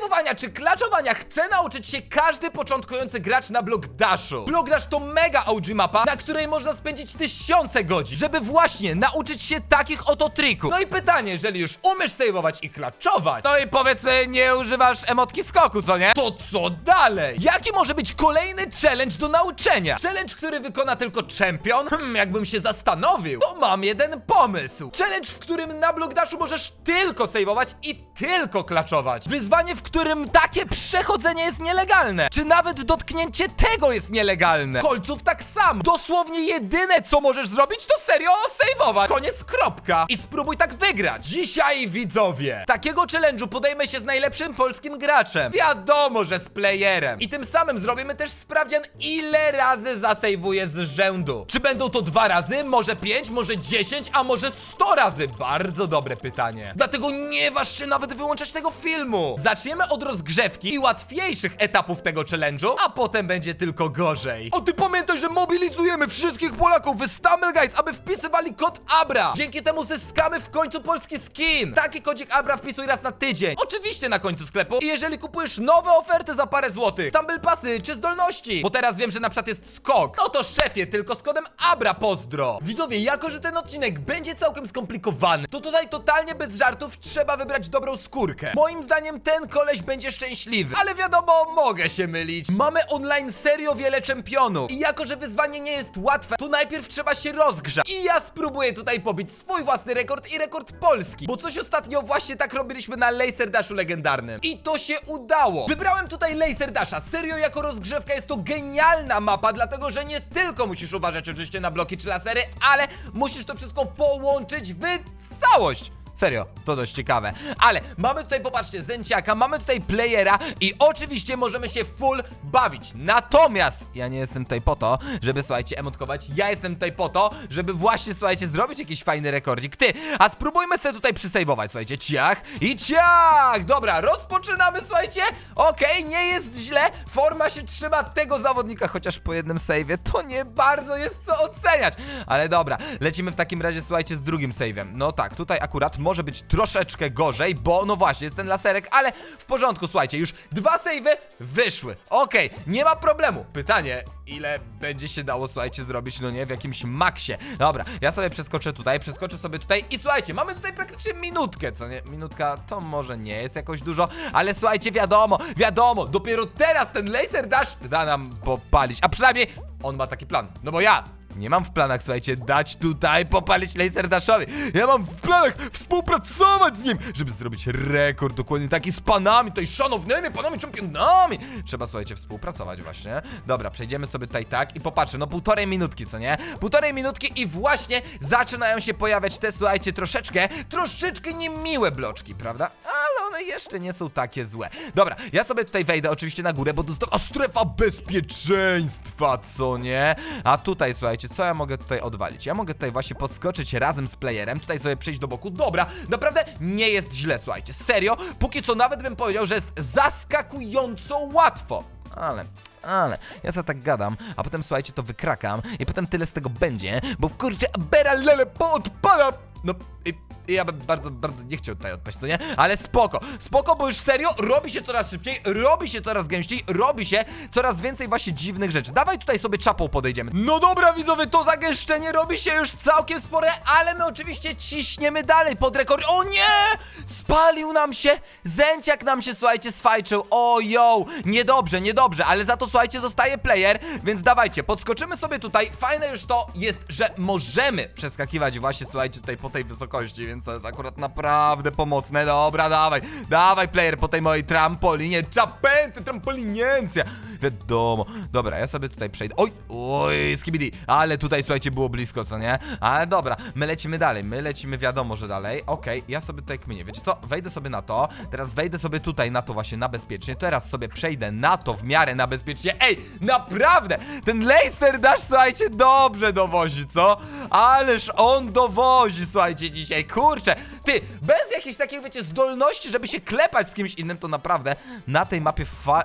sejwowania czy klaczowania chce nauczyć się każdy początkujący gracz na Block Dashu. Block Dash to mega OG mapa, na której można spędzić tysiące godzin, żeby właśnie nauczyć się takich oto trików. No i pytanie, jeżeli już umiesz sejwować i klaczować, no i powiedzmy nie używasz emotki skoku, co nie? To co dalej? Jaki może być kolejny challenge do nauczenia? Challenge, który wykona tylko czempion? Hmm, jakbym się zastanowił, to mam jeden pomysł. Challenge, w którym na Block Dashu możesz tylko sejwować i tylko klaczować. Wyzwanie, w którym takie przechodzenie jest nielegalne. Czy nawet dotknięcie tego jest nielegalne. Kolców tak samo. Dosłownie jedyne, co możesz zrobić, to serio sejwować. Koniec, kropka. I spróbuj tak wygrać. Dzisiaj, widzowie, takiego challenge'u podejmę się z najlepszym polskim graczem. Wiadomo, że z playerem. I tym samym zrobimy też sprawdzian, ile razy zasejwuję z rzędu. Czy będą to dwa razy, może pięć, może dziesięć, a może sto razy? Bardzo dobre pytanie. Dlatego nie waż się nawet wyłączać tego filmu. Zaczniemy od rozgrzewki i łatwiejszych etapów tego challenge'u, a potem będzie tylko gorzej. O ty pamiętaj, że mobilizujemy wszystkich Polaków w Stumble Guys, aby wpisywali kod ABRA. Dzięki temu zyskamy w końcu polski skin. Taki kodzik ABRA wpisuj raz na tydzień. Oczywiście na końcu sklepu. I jeżeli kupujesz nowe oferty za parę złotych, Stumble Pasy czy zdolności, bo teraz wiem, że na przykład jest skok, no to szefie, tylko z kodem ABRA pozdro. Widzowie, jako że ten odcinek będzie całkiem skomplikowany, to tutaj totalnie bez żartów trzeba wybrać dobrą skórkę. Moim zdaniem ten koleś będzie szczęśliwy, ale wiadomo, mogę się mylić. Mamy online serio wiele czempionów i jako, że wyzwanie nie jest łatwe, to najpierw trzeba się rozgrzać. I ja spróbuję tutaj pobić swój własny rekord i rekord polski, bo coś ostatnio właśnie tak robiliśmy na Laser Dashu legendarnym. I to się udało. Wybrałem tutaj Laser Dasha. Serio, jako rozgrzewka jest to genialna mapa, dlatego że nie tylko musisz uważać oczywiście na bloki czy lasery, ale musisz to wszystko połączyć w całość. Serio, to dość ciekawe. Ale mamy tutaj, popatrzcie, zęciaka, mamy tutaj playera i oczywiście możemy się full bawić. Natomiast ja nie jestem tutaj po to, żeby, słuchajcie, emotkować. Ja jestem tutaj po to, żeby właśnie, słuchajcie, zrobić jakiś fajny rekordzik. Ty, a spróbujmy sobie tutaj przysejwować, słuchajcie, ciach i ciach! Dobra, rozpoczynamy, słuchajcie. Okej, nie jest źle. Forma się trzyma tego zawodnika, chociaż po jednym save'ie to nie bardzo jest co oceniać. Ale dobra, lecimy w takim razie, słuchajcie, z drugim save'em. No tak, tutaj akurat może być troszeczkę gorzej, bo no właśnie, jest ten laserek, ale w porządku, słuchajcie, już dwa save'y wyszły. Okej, nie ma problemu. Pytanie, ile będzie się dało, słuchajcie, zrobić, no nie, w jakimś maksie. Dobra, ja sobie przeskoczę tutaj, przeskoczę sobie tutaj i słuchajcie, mamy tutaj praktycznie minutkę, co nie? Minutka to może nie jest jakoś dużo, ale słuchajcie, wiadomo, wiadomo, dopiero teraz ten laser dash da nam popalić, a przynajmniej on ma taki plan, no bo ja nie mam w planach, słuchajcie, dać tutaj popalić Laser Dashowi. Ja mam w planach współpracować z nim, żeby zrobić rekord dokładnie taki z panami, tutaj szanownymi panami czempionami. Trzeba, słuchajcie, współpracować właśnie. Dobra, przejdziemy sobie tutaj tak i popatrzę, no półtorej minutki, co nie? Półtorej minutki i właśnie zaczynają się pojawiać te, słuchajcie, troszeczkę, troszeczkę niemiłe bloczki, prawda? Ale one jeszcze nie są takie złe. Dobra, ja sobie tutaj wejdę oczywiście na górę, bo to jest taka strefa bezpieczeństwa, co nie? A tutaj, słuchajcie, co ja mogę tutaj odwalić? Ja mogę tutaj właśnie podskoczyć razem z playerem, tutaj sobie przejść do boku. Dobra, naprawdę nie jest źle, słuchajcie. Serio, póki co nawet bym powiedział, że jest zaskakująco łatwo. Ale... Ale ja za tak gadam, a potem słuchajcie, to wykrakam i potem tyle z tego będzie, bo kurczę, bera lele poodpada! No i, ja bym bardzo, bardzo nie chciał tutaj odpaść, co nie? Ale spoko, spoko, bo już serio robi się coraz szybciej, robi się coraz gęściej, robi się coraz więcej właśnie dziwnych rzeczy. Dawaj tutaj sobie czapą podejdziemy. No dobra, widzowie, to zagęszczenie robi się już całkiem spore, ale my oczywiście ciśniemy dalej pod rekord. O nie! Spalił nam się! Zęciak nam się, słuchajcie, sfajczył. O, yo! Niedobrze, niedobrze, ale za to, słuchajcie, zostaje player, więc dawajcie, podskoczymy sobie tutaj. Fajne już to jest, że możemy przeskakiwać właśnie, słuchajcie, tutaj po tej wysokości, więc to jest akurat naprawdę pomocne. Dobra, dawaj, dawaj, player, po tej mojej trampolinie, czapence, trampoliniencja. Wiadomo. Dobra, ja sobie tutaj przejdę. Oj, oj, skibidi. Ale tutaj, słuchajcie, było blisko, co nie? Ale dobra, my lecimy dalej, my lecimy wiadomo, że dalej. Okej, ja sobie tutaj kminię. Wiecie co? Wejdę sobie na to, teraz wejdę sobie tutaj na to właśnie na bezpiecznie, teraz sobie przejdę na to w miarę na bezpiecznie. Ej, naprawdę! Ten laser dash, słuchajcie, dobrze dowozi, co? Ależ on dowozi, słuchajcie, dzisiaj. Kurczę, ty, bez jakiejś takiej, wiecie, zdolności, żeby się klepać z kimś innym, to naprawdę na tej mapie fa...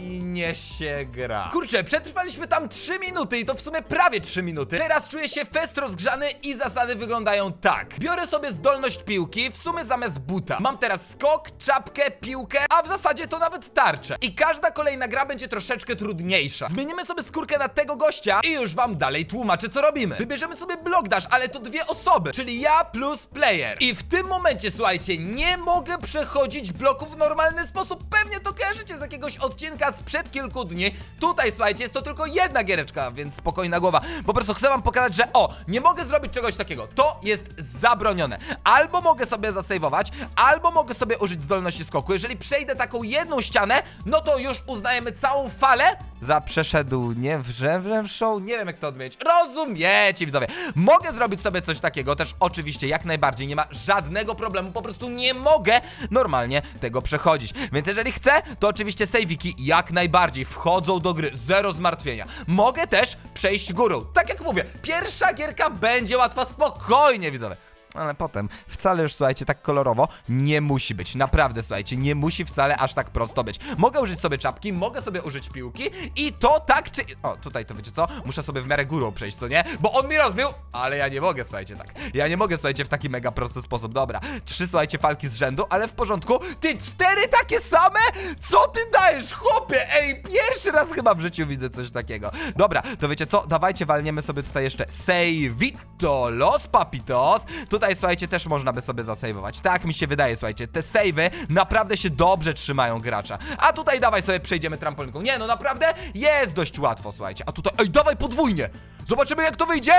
i nie się gra. Kurczę, przetrwaliśmy tam 3 minuty i to w sumie prawie 3 minuty. Teraz czuję się fest rozgrzany i zasady wyglądają tak. Biorę sobie zdolność piłki, w sumie zamiast buta. Mam teraz skok, czapkę, piłkę, a w zasadzie to nawet tarczę. I każda kolejna gra będzie troszeczkę trudniejsza. Zmienimy sobie skórkę na tego gościa i już wam dalej tłumaczę co robimy. Wybierzemy sobie block dash, ale to dwie osoby, czyli ja plus player. I w tym momencie, słuchajcie, nie mogę przechodzić bloków w normalny sposób. Pewnie to kojarzycie z jakiegoś odcinka sprzed kilku dni. Tutaj, słuchajcie, jest to tylko jedna giereczka, więc spokojna głowa. Po prostu chcę wam pokazać, że o, nie mogę zrobić czegoś takiego. To jest zabronione. Albo mogę sobie zasejwować, albo mogę sobie użyć zdolności skoku. Jeżeli przejdę taką jedną ścianę, no to już uznajemy całą falę za przeszedł nie wrzewrzewszą, nie wiem jak to odmienić. Rozumiecie, widzowie. Mogę zrobić sobie coś takiego, też oczywiście jak najbardziej, nie ma żadnego problemu, po prostu nie mogę normalnie tego przechodzić. Więc jeżeli chcę, to oczywiście sejwiki jak najbardziej wchodzą do gry, zero zmartwienia. Mogę też przejść górą. Tak jak mówię, pierwsza gierka będzie łatwa, spokojnie, widzowie. Ale potem wcale już, słuchajcie, tak kolorowo nie musi być. Naprawdę, słuchajcie, nie musi wcale aż tak prosto być. Mogę użyć sobie czapki, mogę sobie użyć piłki i to tak czy... O, tutaj to wiecie co? Muszę sobie w miarę górą przejść, co nie? Bo on mi rozbił, ale ja nie mogę, słuchajcie, tak. Ja nie mogę, słuchajcie, w taki mega prosty sposób. Dobra, trzy, słuchajcie, falki z rzędu, ale w porządku. Ty, cztery takie same? Co ty dajesz, chłopie? Ej, pierwszy raz chyba w życiu widzę coś takiego. Dobra, to wiecie co? Dawajcie, walniemy sobie tutaj jeszcze Savito Los Papitos. Tutaj, słuchajcie, też można by sobie zasejwować. Tak mi się wydaje, słuchajcie, te savey naprawdę się dobrze trzymają gracza. A tutaj dawaj sobie przejdziemy trampolinką. Nie, no naprawdę jest dość łatwo, słuchajcie. A tutaj, ej, dawaj podwójnie. Zobaczymy, jak to wyjdzie.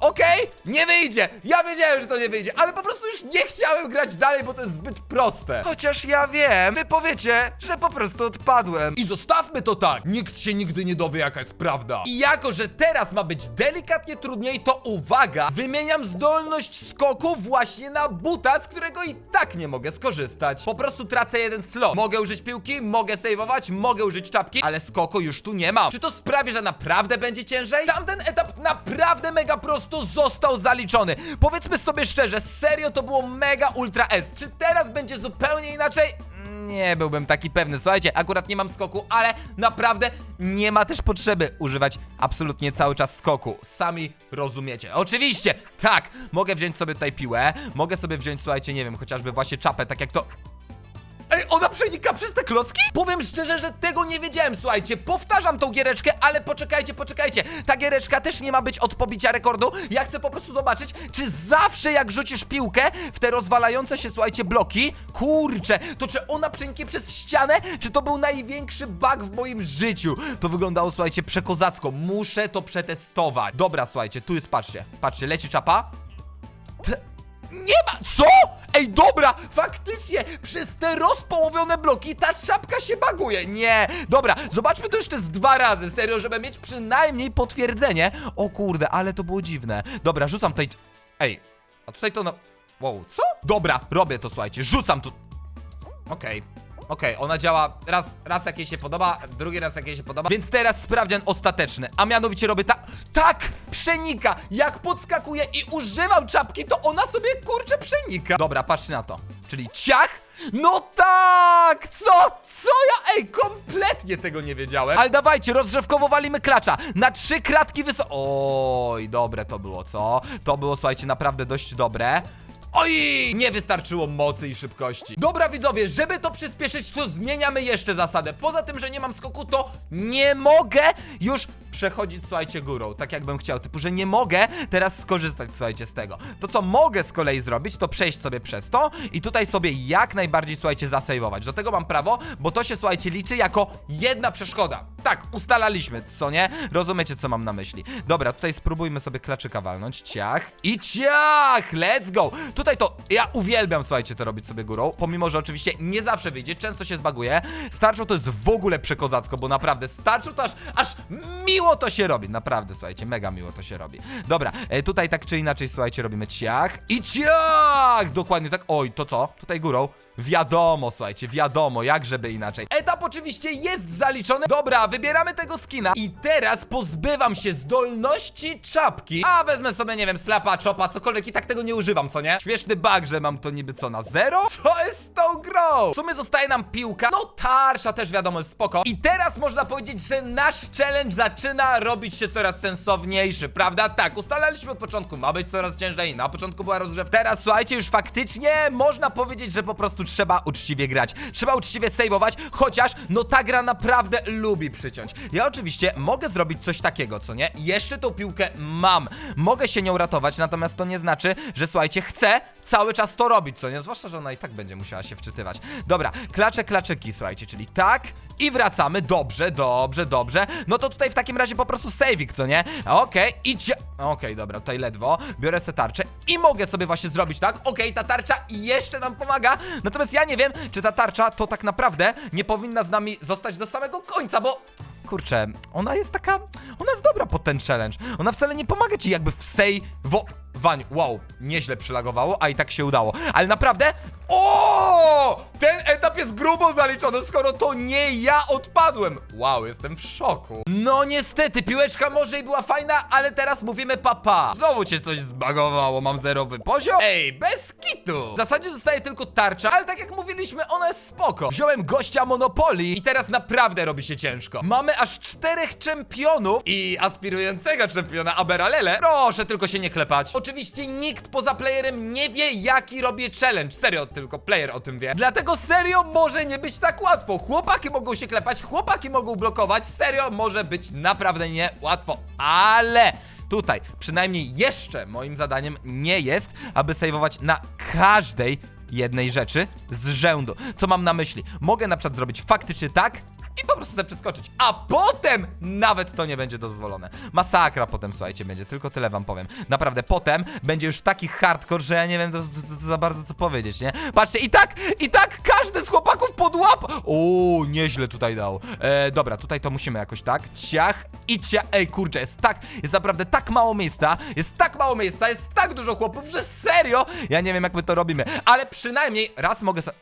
Okej, nie wyjdzie! Ja wiedziałem, że to nie wyjdzie, ale po prostu już nie chciałem grać dalej, bo to jest zbyt proste. Chociaż ja wiem, wy powiecie, że po prostu odpadłem. I zostawmy to tak! Nikt się nigdy nie dowie, jaka jest prawda. I jako, że teraz ma być delikatnie trudniej, to uwaga! Wymieniam zdolność skoku właśnie na buta, z którego i tak nie mogę skorzystać. Po prostu tracę jeden slot. Mogę użyć piłki, mogę saveować, mogę użyć czapki, ale skoku już tu nie mam. Czy to sprawi, że naprawdę będzie ciężej? Tamten etap naprawdę mega prosto został zaliczony. Powiedzmy sobie szczerze, serio to było mega ultra S. Czy teraz będzie zupełnie inaczej? Nie byłbym taki pewny. Słuchajcie, akurat nie mam skoku, ale naprawdę nie ma też potrzeby używać absolutnie cały czas skoku. Sami rozumiecie. Oczywiście, tak, mogę wziąć sobie tutaj piłę, mogę sobie wziąć, słuchajcie, nie wiem, chociażby właśnie czapę, tak jak to Ej, ona przenika przez te klocki? Powiem szczerze, że tego nie wiedziałem, słuchajcie, powtarzam tą giereczkę, ale poczekajcie, poczekajcie, ta giereczka też nie ma być od pobicia rekordu, ja chcę po prostu zobaczyć, czy zawsze jak rzucisz piłkę w te rozwalające się, słuchajcie, bloki, kurczę, to czy ona przeniknie przez ścianę, czy to był największy bug w moim życiu? To wyglądało, słuchajcie, przekozacko, muszę to przetestować. Dobra, słuchajcie, tu jest, patrzcie, patrzcie, leci czapa, T- nie ma! Co? Ej, dobra, faktycznie, przez te rozpołowione bloki ta czapka się baguje. Nie, dobra, zobaczmy to jeszcze z dwa razy, serio, żeby mieć przynajmniej potwierdzenie. O kurde, ale to było dziwne. Dobra, rzucam tutaj... Ej, a tutaj to no... Wow, co? Dobra, robię to, słuchajcie, rzucam tu... Okej. Okej, ona działa raz, raz jak jej się podoba, drugi raz jak jej się podoba. Więc teraz sprawdzian ostateczny. A mianowicie robię tak. Tak! Przenika! Jak podskakuję i używam czapki, to ona sobie kurczę przenika. Dobra, patrzcie na to. Czyli ciach! No tak! Co? Co ja? Ej, kompletnie tego nie wiedziałem. Ale dawajcie, rozgrzewkowo walimy klacza. Na trzy kratki wysoko. Oj, dobre to było, co? To było, słuchajcie, naprawdę dość dobre. Oj! Nie wystarczyło mocy i szybkości. Dobra widzowie, żeby to przyspieszyć, to zmieniamy jeszcze zasadę. Poza tym, że nie mam skoku, to nie mogę już przechodzić, słuchajcie, górą, tak jakbym chciał. Typu, że nie mogę teraz skorzystać, słuchajcie, z tego. To, co mogę z kolei zrobić, to przejść sobie przez to i tutaj sobie jak najbardziej, słuchajcie, zasejwować. Do tego mam prawo, bo to się, słuchajcie, liczy jako jedna przeszkoda. Tak, ustalaliśmy, co nie? Rozumiecie, co mam na myśli. Dobra, tutaj spróbujmy sobie klaczyka walnąć. Ciach i ciach! Let's go! Tutaj to, ja uwielbiam, słuchajcie, to robić sobie górą, pomimo, że oczywiście nie zawsze wyjdzie, często się zbaguje. Starczą to jest w ogóle przekozacko, bo naprawdę starczą to aż, aż miło to się robi, naprawdę, słuchajcie, mega miło to się robi. Dobra, e, tutaj tak czy inaczej, słuchajcie, robimy ciach i ciach! Dokładnie tak, oj, to co? Tutaj górą. Wiadomo, słuchajcie, wiadomo, jak żeby inaczej. Etap oczywiście jest zaliczony. Dobra, wybieramy tego skina i teraz pozbywam się zdolności czapki. A wezmę sobie, nie wiem, slapa, chopa, cokolwiek i tak tego nie używam, co nie? Śmieszny bug, że mam to niby co na zero? Co jest z tą grą? W sumie zostaje nam piłka, no tarcza też wiadomo jest spoko. I teraz można powiedzieć, że nasz challenge zaczyna robić się coraz sensowniejszy, prawda? Tak, ustalaliśmy od początku, ma być coraz ciężej, na początku była rozgrzewka. Teraz słuchajcie, już faktycznie można powiedzieć, że po prostu trzeba uczciwie grać. Trzeba uczciwie saveować, chociaż no ta gra naprawdę lubi przyciąć. Ja oczywiście mogę zrobić coś takiego, co nie? Jeszcze tą piłkę mam. Mogę się nią ratować, natomiast to nie znaczy, że słuchajcie, chcę cały czas to robić, co nie? Zwłaszcza, że ona i tak będzie musiała się wczytywać. Dobra, klacze, klaczyki, słuchajcie, czyli tak i wracamy. Dobrze, dobrze, dobrze. No to tutaj w takim razie po prostu saving, co nie? Okej, idźcie. Okej, dobra, tutaj ledwo. Biorę se tarczę i mogę sobie właśnie zrobić tak. Okej, ta tarcza jeszcze nam pomaga. Natomiast ja nie wiem, czy ta tarcza to tak naprawdę nie powinna z nami zostać do samego końca, bo kurczę, ona jest taka, ona jest dobra pod ten challenge. Ona wcale nie pomaga ci jakby w sejwowaniu. Wow, nieźle przylagowało, a i tak się udało. Ale naprawdę, o, ten etap jest grubo zaliczony, skoro to nie ja odpadłem. Wow, jestem w szoku. No niestety, piłeczka może i była fajna, ale teraz mówimy papa. Znowu cię coś zbagowało, mam zerowy poziom. Ej, bez kitu. W zasadzie zostaje tylko tarcza, ale tak jak mówiliśmy, ona jest spoko. Wziąłem gościa Monopoly i teraz naprawdę robi się ciężko. Mamy aż czterech czempionów i aspirującego czempiona Aberalele. Proszę tylko się nie klepać. Oczywiście nikt poza playerem nie wie, jaki robię challenge. Serio, tylko player o tym wie. Dlatego serio może nie być tak łatwo. Chłopaki mogą się klepać, chłopaki mogą blokować. Serio może być naprawdę nie łatwo. Ale tutaj przynajmniej jeszcze moim zadaniem nie jest, aby sejwować na każdej jednej rzeczy z rzędu. Co mam na myśli? Mogę na przykład zrobić faktycznie tak i po prostu sobie przeskoczyć. A potem nawet to nie będzie dozwolone. Masakra potem, słuchajcie, będzie. Tylko tyle wam powiem. Naprawdę, potem będzie już taki hardcore, że ja nie wiem za bardzo co powiedzieć, nie? Patrzcie, i tak, i tak każdy z chłopaków podłap. O, nieźle tutaj dał. E, dobra, tutaj to musimy jakoś tak. Ciach i ciach. Ej, kurczę, jest tak, jest naprawdę tak mało miejsca, jest tak mało miejsca, jest tak dużo chłopów, że serio, ja nie wiem jak my to robimy, ale przynajmniej raz mogę sobie...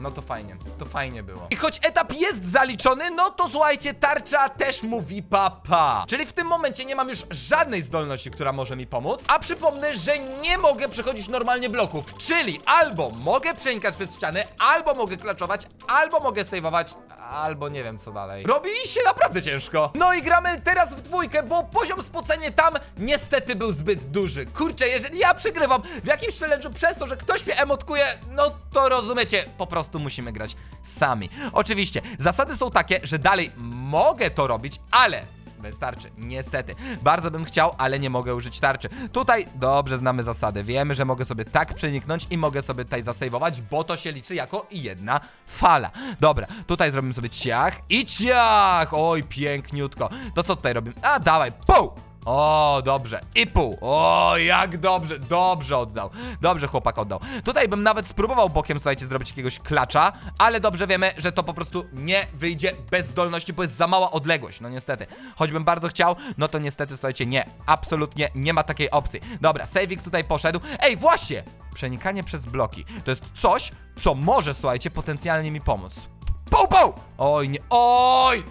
No to fajnie, to fajnie było. I choć etap jest zaliczony, no to słuchajcie, tarcza też mówi papa. Czyli w tym momencie nie mam już żadnej zdolności, która może mi pomóc. A przypomnę, że nie mogę przechodzić normalnie bloków. Czyli albo mogę przenikać przez ściany, albo mogę klaczować, albo mogę saveować, albo nie wiem co dalej. Robi się naprawdę ciężko. No i gramy teraz w dwójkę, bo poziom spocenia tam niestety był zbyt duży. Kurczę, jeżeli ja przegrywam w jakimś challenge'u przez to, że ktoś mnie emotkuje, no to rozumiecie, po prostu musimy grać sami. Oczywiście, zasady są takie, że dalej mogę to robić, ale Wystarczy, niestety. Bardzo bym chciał, ale nie mogę użyć tarczy. Tutaj dobrze znamy zasady. Wiemy, że mogę sobie tak przeniknąć i mogę sobie tutaj zasejwować, bo to się liczy jako jedna fala. Dobra, tutaj zrobimy sobie ciach i ciach. Oj, piękniutko. To co tutaj robimy? A, dawaj, pół! O, dobrze. I pół. O, jak dobrze. Dobrze oddał. Dobrze chłopak oddał. Tutaj bym nawet spróbował bokiem, słuchajcie, zrobić jakiegoś klacza, ale dobrze wiemy, że to po prostu nie wyjdzie bez zdolności, bo jest za mała odległość. No niestety. Choćbym bardzo chciał, no to niestety, słuchajcie, nie. Absolutnie nie ma takiej opcji. Dobra, saving tutaj poszedł. Ej, właśnie! Przenikanie przez bloki. To jest coś, co może, słuchajcie, potencjalnie mi pomóc. Pół, pół! Oj, nie. Oj!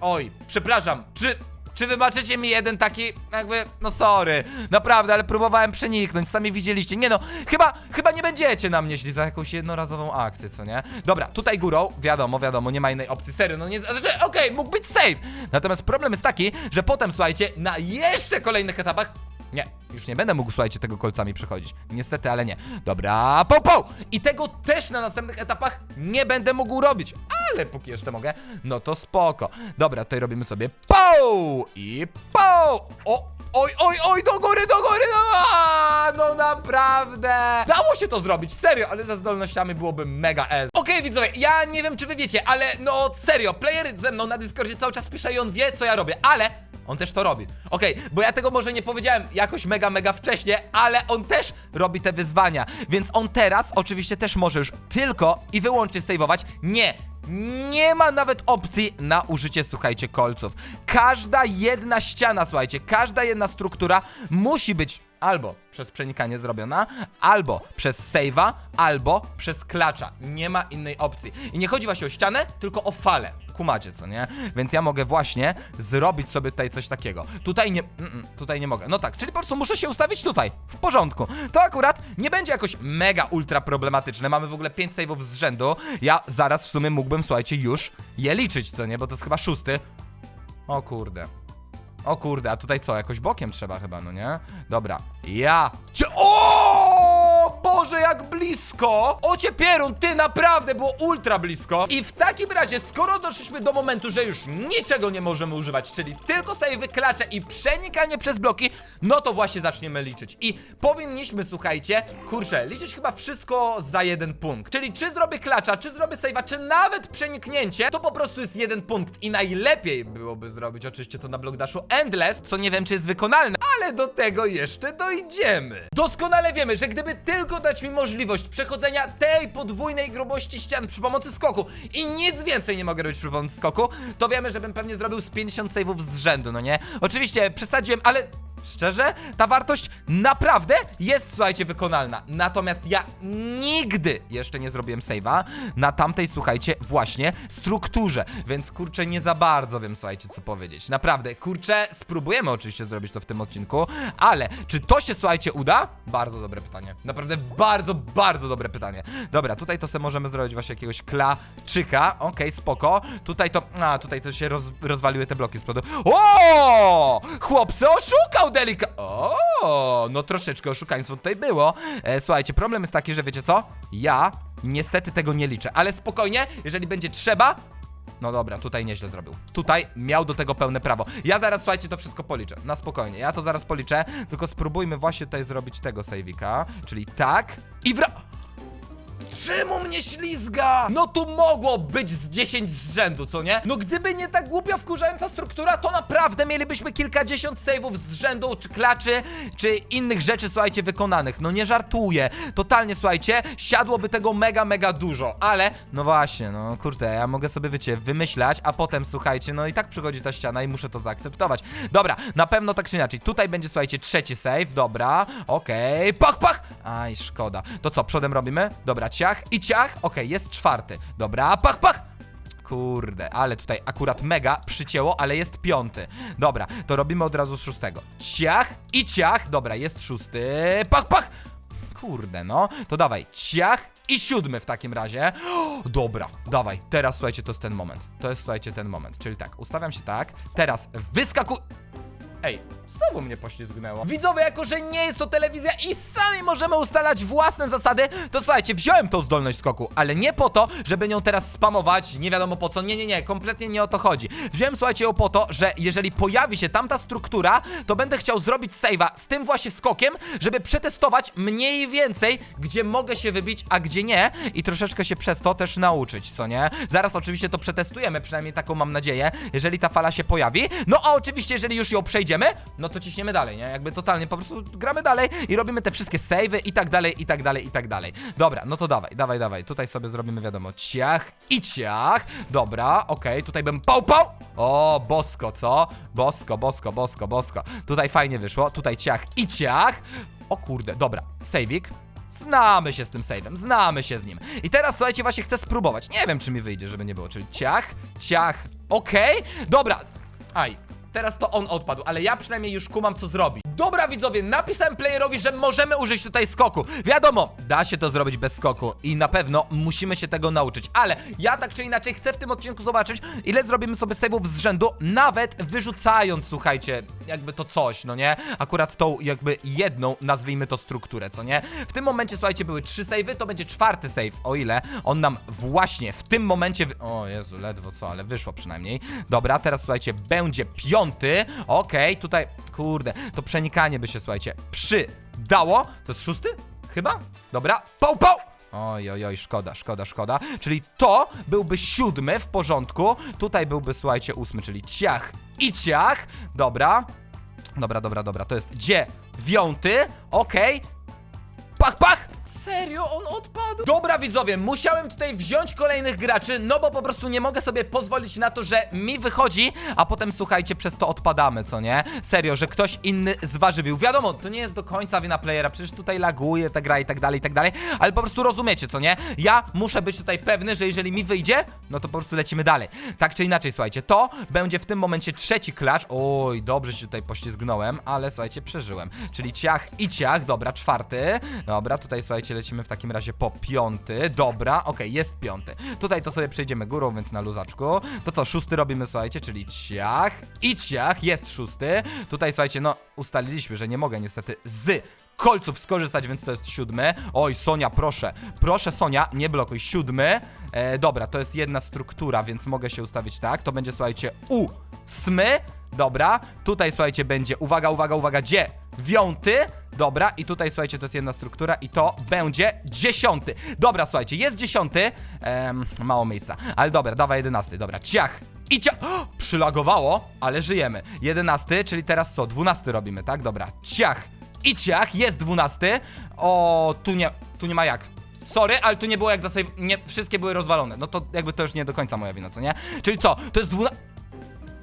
Oj, przepraszam. Czy... Czy wybaczycie mi jeden taki, jakby, no sorry, naprawdę, ale próbowałem przeniknąć, sami widzieliście, nie no, chyba, chyba nie będziecie na mnie źli za jakąś jednorazową akcję, co nie? Dobra, tutaj górą, wiadomo, wiadomo, nie ma innej opcji, serio, no nie, znaczy, okej, mógł być safe, natomiast problem jest taki, że potem, słuchajcie, na jeszcze kolejnych etapach, nie, już nie będę mógł, słuchajcie, tego kolcami przechodzić. Niestety, ale nie. Dobra, poł, poł! I tego też na następnych etapach nie będę mógł robić. Ale póki jeszcze mogę, no to spoko. Dobra, tutaj robimy sobie poł i poł! O, oj, oj, oj, do góry, do góry, no, a, no naprawdę! Dało się to zrobić, serio, ale ze zdolnościami byłoby mega S. Okej, widzowie, ja nie wiem, czy wy wiecie, ale no serio, player ze mną na Discordzie cały czas pisze i on wie, co ja robię, ale on też to robi. Okej, bo ja tego może nie powiedziałem jakoś mega, mega wcześnie, ale on też robi te wyzwania. Więc on teraz oczywiście też może już tylko i wyłącznie saveować. Nie! nie ma nawet opcji na użycie, słuchajcie, kolców. Każda jedna ściana, słuchajcie, każda jedna struktura musi być albo przez przenikanie zrobiona, albo przez save'a, albo przez klacza. Nie ma innej opcji. I nie chodzi właśnie o ścianę, tylko o falę. Kumacie, co nie? Więc ja mogę właśnie zrobić sobie tutaj coś takiego. Tutaj nie, mm, mm, tutaj nie mogę. No tak, czyli po prostu muszę się ustawić tutaj. W porządku. To akurat nie będzie jakoś mega ultra problematyczne. Mamy w ogóle 5 save'ów z rzędu. Ja zaraz w sumie mógłbym, słuchajcie, już je liczyć, co nie? Bo to jest chyba szósty. O kurde. O kurde, a tutaj co? Jakoś bokiem trzeba chyba, no nie? Dobra. Ja. Cie o! Boże, jak blisko! Ocie Pierun, ty naprawdę było ultra blisko. I w takim razie, skoro doszliśmy do momentu, że już niczego nie możemy używać, czyli tylko sobie wyklacze i przenikanie przez bloki, no to właśnie zaczniemy liczyć. I powinniśmy, słuchajcie, kurczę, liczyć chyba wszystko za jeden punkt. Czyli czy zrobię klacza, czy zrobię save'a, czy nawet przeniknięcie, to po prostu jest jeden punkt. I najlepiej byłoby zrobić oczywiście to na Blockdashu Endless, co nie wiem, czy jest wykonalne, ale do tego jeszcze dojdziemy. Doskonale wiemy, że gdyby tylko dać mi możliwość przechodzenia tej podwójnej grubości ścian przy pomocy skoku i nic więcej nie mogę robić przy pomocy skoku, to wiemy, że bym pewnie zrobił z 50 save'ów z rzędu, no nie? Oczywiście przesadziłem, ale Szczerze, ta wartość naprawdę jest, słuchajcie, wykonalna. Natomiast ja nigdy jeszcze nie zrobiłem save'a na tamtej, słuchajcie, właśnie strukturze. Więc kurczę, nie za bardzo wiem, słuchajcie, co powiedzieć. Naprawdę, kurczę, spróbujemy oczywiście zrobić to w tym odcinku, ale czy to się, słuchajcie, uda? Bardzo dobre pytanie. Naprawdę bardzo, bardzo dobre pytanie. Dobra, tutaj to sobie możemy zrobić właśnie jakiegoś klaczyka. Okej, spoko. Tutaj to. A, tutaj to się roz, rozwaliły te bloki z przodu. O! Chłopcy oszukał delika. O, no troszeczkę oszukaństwo tutaj było. E, słuchajcie, problem jest taki, że wiecie co? Ja niestety tego nie liczę, ale spokojnie, jeżeli będzie trzeba. No dobra, tutaj nieźle zrobił. Tutaj miał do tego pełne prawo. Ja zaraz, słuchajcie, to wszystko policzę. Na spokojnie, ja to zaraz policzę. Tylko spróbujmy właśnie tutaj zrobić tego saveika. Czyli tak i wra... Czemu mnie ślizga? No tu mogło być z 10 z rzędu, co nie? No gdyby nie ta głupia wkurzająca struktura, to naprawdę mielibyśmy kilkadziesiąt save'ów z rzędu, czy klaczy, czy innych rzeczy, słuchajcie, wykonanych. No nie żartuję. Totalnie, słuchajcie, siadłoby tego mega, mega dużo. Ale, no właśnie, no kurde, ja mogę sobie, wiecie, wymyślać, a potem, słuchajcie, no i tak przychodzi ta ściana i muszę to zaakceptować. Dobra, na pewno tak czy inaczej. Tutaj będzie, słuchajcie, trzeci save, dobra, okej, pach, pach! Aj, szkoda. To co, przodem robimy? Dobra, ciach i ciach, okej, jest czwarty. Dobra, pach, pach! Kurde, ale tutaj akurat mega przycięło, ale jest piąty. Dobra, to robimy od razu z szóstego. Ciach i ciach, dobra, jest szósty. Pach, pach! Kurde, no. To dawaj, ciach i siódmy w takim razie. Dobra, dawaj, teraz słuchajcie, to jest ten moment. To jest, słuchajcie, ten moment. Czyli tak, ustawiam się tak, teraz wyskakuj... Ej, znowu mnie poślizgnęło. Widzowie, jako że nie jest to telewizja i sami możemy ustalać własne zasady, to słuchajcie, wziąłem tą zdolność skoku, ale nie po to, żeby nią teraz spamować, nie wiadomo po co. Nie, nie, nie, kompletnie nie o to chodzi. Wziąłem, słuchajcie, ją po to, że jeżeli pojawi się tamta struktura, to będę chciał zrobić save'a z tym właśnie skokiem, żeby przetestować mniej więcej, gdzie mogę się wybić, a gdzie nie i troszeczkę się przez to też nauczyć, co nie? Zaraz oczywiście to przetestujemy, przynajmniej taką mam nadzieję, jeżeli ta fala się pojawi. No a oczywiście, jeżeli już ją przejdziemy, no to ciśniemy dalej, nie? Jakby totalnie po prostu gramy dalej i robimy te wszystkie save'y i tak dalej, i tak dalej, i tak dalej. Dobra, no to dawaj, dawaj, dawaj. Tutaj sobie zrobimy, wiadomo, ciach i ciach. Dobra, okej, tutaj bym pał, pał. O, bosko, co? Bosko, bosko, bosko, bosko. Tutaj fajnie wyszło, tutaj ciach i ciach. O kurde, dobra, saveik. Znamy się z tym save'em, znamy się z nim. I teraz, słuchajcie, właśnie chcę spróbować. Nie wiem, czy mi wyjdzie, żeby nie było. Czyli ciach, ciach, okej. Dobra, aj, teraz to on odpadł, ale ja przynajmniej już kumam, co zrobi. Dobra, widzowie, napisałem playerowi, że możemy użyć tutaj skoku. Wiadomo, da się to zrobić bez skoku i na pewno musimy się tego nauczyć, ale ja tak czy inaczej chcę w tym odcinku zobaczyć, ile zrobimy sobie save'ów z rzędu, nawet wyrzucając, słuchajcie, jakby to coś, no nie? Akurat tą jakby jedną, nazwijmy to strukturę, co nie? W tym momencie, słuchajcie, były trzy save'y, to będzie czwarty save, o ile on nam właśnie w tym momencie... Wy... O Jezu, ledwo co, ale wyszło przynajmniej. Dobra, teraz słuchajcie, będzie piąty, okej, tutaj, kurde, to przenikanie by się, słuchajcie, przydało. To jest szósty? Chyba? Dobra, pał, pał! Oj, oj, oj, szkoda, szkoda, szkoda. Czyli to byłby siódmy w porządku. Tutaj byłby, słuchajcie, ósmy, czyli ciach i ciach. Dobra. Dobra, dobra, dobra. To jest dziewiąty. Okej. Pach, pach! Serio? On odpadł? Dobra widzowie, musiałem tutaj wziąć kolejnych graczy, no bo po prostu nie mogę sobie pozwolić na to, że mi wychodzi, a potem słuchajcie, przez to odpadamy, co nie? Serio, że ktoś inny zważywił. Wiadomo, to nie jest do końca wina playera, przecież tutaj laguje ta gra i tak dalej, i tak dalej, ale po prostu rozumiecie, co nie? Ja muszę być tutaj pewny, że jeżeli mi wyjdzie, no to po prostu lecimy dalej. Tak czy inaczej, słuchajcie, to będzie w tym momencie trzeci klacz. Oj, dobrze się tutaj poślizgnąłem, ale słuchajcie, przeżyłem. Czyli ciach i ciach, dobra, czwarty. Dobra, tutaj słuchajcie, lecimy w takim razie po piąty. Dobra, okej, jest piąty. Tutaj to sobie przejdziemy górą, więc na luzaczku. To co, szósty robimy, słuchajcie, czyli ciach i ciach, jest szósty. Tutaj słuchajcie, no ustaliliśmy, że nie mogę niestety z kolców skorzystać, więc to jest siódmy. Oj, Sonia, proszę. Proszę, Sonia, nie blokuj. Siódmy. E, dobra, to jest jedna struktura, więc mogę się ustawić tak. To będzie, słuchajcie, u smy. Dobra, tutaj słuchajcie będzie, uwaga, uwaga, uwaga, gdzie? Dziewiąty, dobra, i tutaj słuchajcie, to jest jedna struktura i to będzie dziesiąty. Dobra, słuchajcie, jest dziesiąty, em, mało miejsca, ale dobra, dawaj jedenasty, dobra, ciach i ciach, o, przylagowało, ale żyjemy. Jedenasty, czyli teraz co, dwunasty robimy, tak? Dobra, ciach i ciach, jest dwunasty, o, tu nie, tu nie ma jak. Sorry, ale tu nie było jak za save... Nie, wszystkie były rozwalone. No to jakby to już nie do końca moja wina, co nie? Czyli co? To jest dwuna...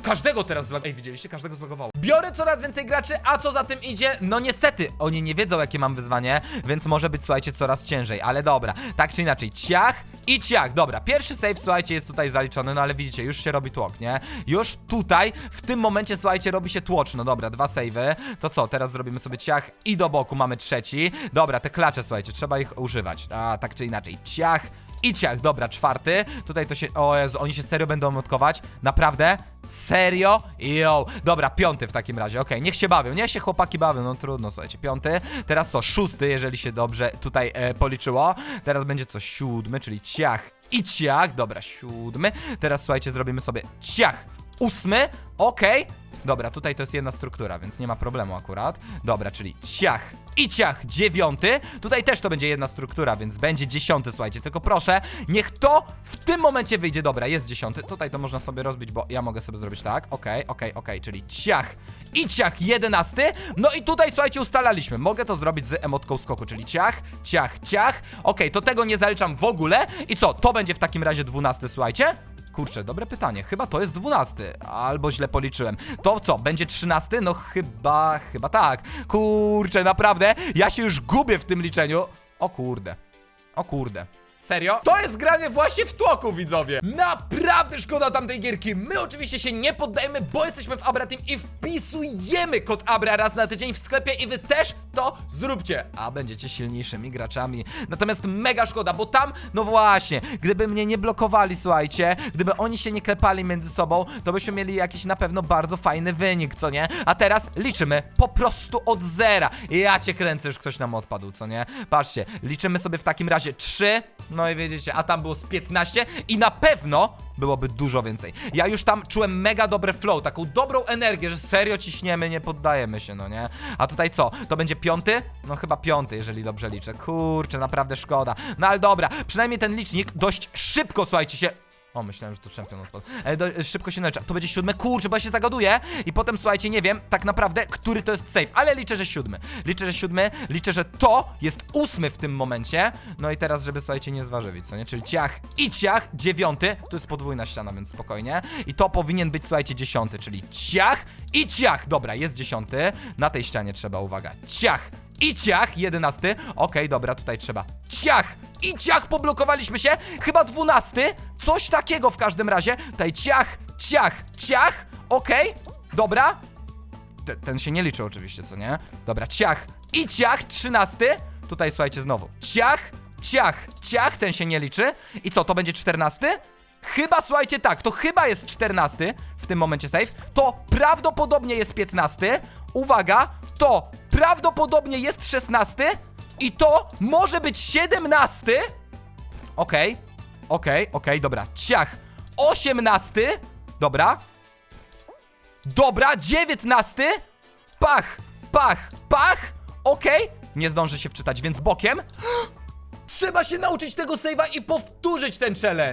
Każdego teraz zlag... Ej, widzieliście? Każdego zlagowało. Biorę coraz więcej graczy, a co za tym idzie? No niestety, oni nie wiedzą jakie mam wyzwanie, więc może być, słuchajcie, coraz ciężej, ale dobra. Tak czy inaczej, ciach i ciach. Dobra, pierwszy save, słuchajcie, jest tutaj zaliczony, no ale widzicie, już się robi tłok, nie? Już tutaj, w tym momencie, słuchajcie, robi się tłoczno. No dobra, dwa savey. To co, teraz zrobimy sobie ciach i do boku mamy trzeci. Dobra, te klacze, słuchajcie, trzeba ich używać. A, tak czy inaczej, ciach i ciach, dobra, czwarty. Tutaj to się. O Jezu, oni się serio będą motkować. Naprawdę? Serio? Jo. Dobra, piąty w takim razie. Okej, niech się bawią. Niech się chłopaki bawią. No trudno, słuchajcie. Piąty. Teraz co? Szósty, jeżeli się dobrze tutaj e, policzyło. Teraz będzie co? Siódmy, czyli ciach i ciach. Dobra, siódmy. Teraz słuchajcie, zrobimy sobie ciach. Ósmy. Okej. Dobra, tutaj to jest jedna struktura, więc nie ma problemu akurat. Dobra, czyli ciach i ciach dziewiąty. Tutaj też to będzie jedna struktura, więc będzie dziesiąty, słuchajcie. Tylko proszę, niech to w tym momencie wyjdzie. Dobra, jest dziesiąty. Tutaj to można sobie rozbić, bo ja mogę sobie zrobić tak. Okej, okej, okej, czyli ciach i ciach jedenasty. No i tutaj, słuchajcie, ustalaliśmy. Mogę to zrobić z emotką skoku, czyli ciach, ciach, ciach. Okej, to tego nie zaliczam w ogóle. I co, to będzie w takim razie dwunasty, słuchajcie? Kurczę, dobre pytanie. Chyba to jest dwunasty. Albo źle policzyłem. To co, będzie trzynasty? No chyba, chyba tak. Kurczę, naprawdę. Ja się już gubię w tym liczeniu. O kurde. O kurde. Serio? To jest granie właśnie w tłoku, widzowie! Naprawdę szkoda tamtej gierki. My oczywiście się nie poddajemy, bo jesteśmy w Abra Team i wpisujemy kod Abra raz na tydzień w sklepie i wy też to zróbcie. A będziecie silniejszymi graczami. Natomiast mega szkoda, bo tam, no właśnie, gdyby mnie nie blokowali, słuchajcie, gdyby oni się nie klepali między sobą, to byśmy mieli jakiś na pewno bardzo fajny wynik, co nie? A teraz liczymy po prostu od zera. Ja cię kręcę, już ktoś nam odpadł, co nie? Patrzcie, liczymy sobie w takim razie 3, no i wiecie, a tam było z 15 i na pewno byłoby dużo więcej. Ja już tam czułem mega dobry flow, taką dobrą energię, że serio ciśniemy, nie poddajemy się, no nie? A tutaj co? To będzie piąty? No chyba piąty, jeżeli dobrze liczę. Kurczę, naprawdę szkoda. No ale dobra, przynajmniej ten licznik dość szybko, słuchajcie, się o, myślałem, że to czempion odpadł. E, do, szybko się nalicza. To będzie siódmy. Kurczę, bo ja się zagaduję. I potem, słuchajcie, nie wiem tak naprawdę, który to jest safe. Ale liczę, że siódmy. Liczę, że siódmy. Liczę, że to jest ósmy w tym momencie. No i teraz, żeby, słuchajcie, nie zważywić, co nie? Czyli ciach i ciach. Dziewiąty. Tu jest podwójna ściana, więc spokojnie. I to powinien być, słuchajcie, dziesiąty. Czyli ciach i ciach. Dobra, jest dziesiąty. Na tej ścianie trzeba, uwaga. Ciach i ciach, jedenasty. Okej, dobra, tutaj trzeba ciach i ciach, poblokowaliśmy się. Chyba dwunasty. Coś takiego w każdym razie. Tutaj ciach, ciach, ciach. Okej, dobra. Te- ten się nie liczy oczywiście, co nie? Dobra, ciach i ciach, trzynasty. Tutaj słuchajcie znowu. Ciach, ciach, ciach, ten się nie liczy. I co, to będzie czternasty? Chyba, słuchajcie, tak, to chyba jest czternasty w tym momencie save. To prawdopodobnie jest piętnasty. Uwaga, to prawdopodobnie jest szesnasty. I to może być siedemnasty. Okej, okej, okej, dobra. Ciach. Osiemnasty. Dobra. Dobra, dziewiętnasty. Pach, pach, pach. Okej. Nie zdążę się wczytać, więc bokiem. Trzeba się nauczyć tego save'a i powtórzyć ten challenge.